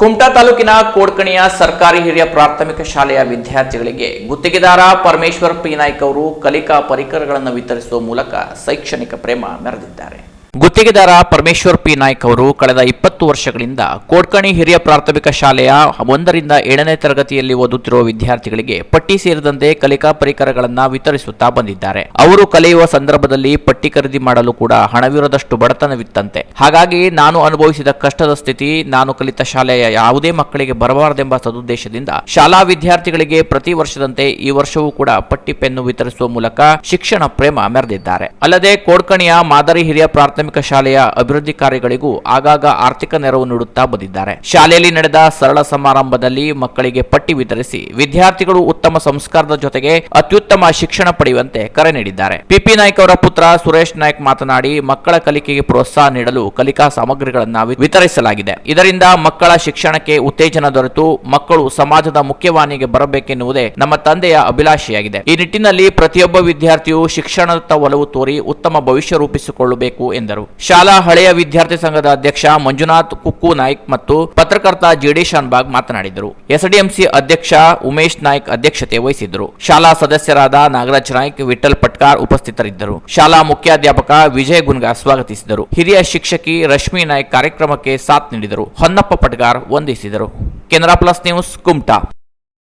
ಕುಮಟಾ ತಾಲೂಕಿನ ಕೋಡ್ಕಣಿಯ ಸರ್ಕಾರಿ ಹಿರಿಯ ಪ್ರಾಥಮಿಕ ಶಾಲೆಯ ವಿದ್ಯಾರ್ಥಿಗಳಿಗೆ ಗುತ್ತಿಗೆದಾರ ಪರಮೇಶ್ವರ್ ಪಿ ನಾಯ್ಕ್ ಅವರು ಕಲಿಕಾ ಪರಿಕರಗಳನ್ನು ವಿತರಿಸುವ ಮೂಲಕ ಶೈಕ್ಷಣಿಕ ಪ್ರೇಮ ಮೆರೆದಿದ್ದಾರೆ. ಗುತ್ತಿಗೆದಾರ ಪರಮೇಶ್ವರ್ ಪಿ. ನಾಯ್ಕ ಅವರು ಕಳೆದ ಇಪ್ಪತ್ತು ವರ್ಷಗಳಿಂದ ಕೋಡ್ಕಣಿ ಹಿರಿಯ ಪ್ರಾಥಮಿಕ ಶಾಲೆಯ ಒಂದರಿಂದ ಏಳನೇ ತರಗತಿಯಲ್ಲಿ ಓದುತ್ತಿರುವ ವಿದ್ಯಾರ್ಥಿಗಳಿಗೆ ಪಟ್ಟಿ ಸೇರಿದಂತೆ ಕಲಿಕಾ ಪರಿಕರಗಳನ್ನು ವಿತರಿಸುತ್ತಾ ಬಂದಿದ್ದಾರೆ. ಅವರು ಕಲಿಯುವ ಸಂದರ್ಭದಲ್ಲಿ ಪಟ್ಟಿ ಖರೀದಿ ಮಾಡಲು ಕೂಡ ಹಣವಿರದಷ್ಟು ಬಡತನವಿತ್ತಂತೆ. ಹಾಗಾಗಿ ನಾನು ಅನುಭವಿಸಿದ ಕಷ್ಟದ ಸ್ಥಿತಿ, ನಾನು ಕಲಿತ ಶಾಲೆಯ ಯಾವುದೇ ಮಕ್ಕಳಿಗೆ ಬರಬಾರದೆಂಬ ಸದುದ್ದೇಶದಿಂದ ಶಾಲಾ ವಿದ್ಯಾರ್ಥಿಗಳಿಗೆ ಪ್ರತಿ ವರ್ಷದಂತೆ ಈ ವರ್ಷವೂ ಕೂಡ ಪಟ್ಟಿ ಪೆನ್ನು ವಿತರಿಸುವ ಮೂಲಕ ಶಿಕ್ಷಣ ಪ್ರೇಮ ಮೆರೆದಿದ್ದಾರೆ. ಅಲ್ಲದೆ ಕೋಡ್ಕಣಿಯ ಮಾದರಿ ಹಿರಿಯ ಪ್ರಾಥಮಿಕ ಶಾಲೆಯ ಅಭಿವೃದ್ಧಿ ಕಾರ್ಯಗಳಿಗೂ ಆಗಾಗ ಆರ್ಥಿಕ ನೆರವು ನೀಡುತ್ತಾ ಬಂದಿದ್ದಾರೆ. ಶಾಲೆಯಲ್ಲಿ ನಡೆದ ಸರಳ ಸಮಾರಂಭದಲ್ಲಿ ಮಕ್ಕಳಿಗೆ ಪಟ್ಟಿ ವಿತರಿಸಿ ವಿದ್ಯಾರ್ಥಿಗಳು ಉತ್ತಮ ಸಂಸ್ಕಾರದ ಜೊತೆಗೆ ಅತ್ಯುತ್ತಮ ಶಿಕ್ಷಣ ಪಡೆಯುವಂತೆ ಕರೆ ನೀಡಿದ್ದಾರೆ. ಪಿಪಿ ನಾಯ್ಕ್ ಅವರ ಪುತ್ರ ಸುರೇಶ್ ನಾಯ್ಕ್ ಮಾತನಾಡಿ, ಮಕ್ಕಳ ಕಲಿಕೆಗೆ ಪ್ರೋತ್ಸಾಹ ನೀಡಲು ಕಲಿಕಾ ಸಾಮಗ್ರಿಗಳನ್ನು ವಿತರಿಸಲಾಗಿದೆ. ಇದರಿಂದ ಮಕ್ಕಳ ಶಿಕ್ಷಣಕ್ಕೆ ಉತ್ತೇಜನ ದೊರೆತು ಮಕ್ಕಳು ಸಮಾಜದ ಮುಖ್ಯವಾಹಿನಿಗೆ ಬರಬೇಕೆನ್ನುವುದೇ ನಮ್ಮ ತಂದೆಯ ಅಭಿಲಾಷೆಯಾಗಿದೆ. ಈ ನಿಟ್ಟಿನಲ್ಲಿ ಪ್ರತಿಯೊಬ್ಬ ವಿದ್ಯಾರ್ಥಿಯು ಶಿಕ್ಷಣದತ್ತ ಒಲವು ತೋರಿ ಉತ್ತಮ ಭವಿಷ್ಯ ರೂಪಿಸಿಕೊಳ್ಳಬೇಕು ಎಂದರು. ಶಾಲಾ ಹಳೆಯ ವಿದ್ಯಾರ್ಥಿ ಸಂಘದ ಅಧ್ಯಕ್ಷ ಮಂಜುನಾಥ್ ಕುಕ್ಕು ನಾಯ್ಕ್ ಮತ್ತು ಪತ್ರಕರ್ತ ಜಿಡಿ ಶಾನ್ಬಾಗ್ ಮಾತನಾಡಿದರು. ಎಸ್ಡಿಎಂಸಿ ಅಧ್ಯಕ್ಷ ಉಮೇಶ್ ನಾಯ್ಕ್ ಅಧ್ಯಕ್ಷತೆ ವಹಿಸಿದ್ದರು. ಶಾಲಾ ಸದಸ್ಯರಾದ ನಾಗರಾಜ್ ನಾಯ್ಕ್ ವಿಠಲ್ ಪಟ್ಕಾರ್ ಉಪಸ್ಥಿತರಿದ್ದರು. ಶಾಲಾ ಮುಖ್ಯಾಧ್ಯಾಪಕ ವಿಜಯ್ ಗುನ್ಗಾ ಸ್ವಾಗತಿಸಿದರು. ಹಿರಿಯ ಶಿಕ್ಷಕಿ ರಶ್ಮಿ ನಾಯ್ಕ್ ಕಾರ್ಯಕ್ರಮಕ್ಕೆ ಸಾಥ್ ನೀಡಿದರು. ಹೊನ್ನಪ್ಪ ಪಟ್ಕಾರ್ ವಂದಿಸಿದರು. Canara plus news, Kumta.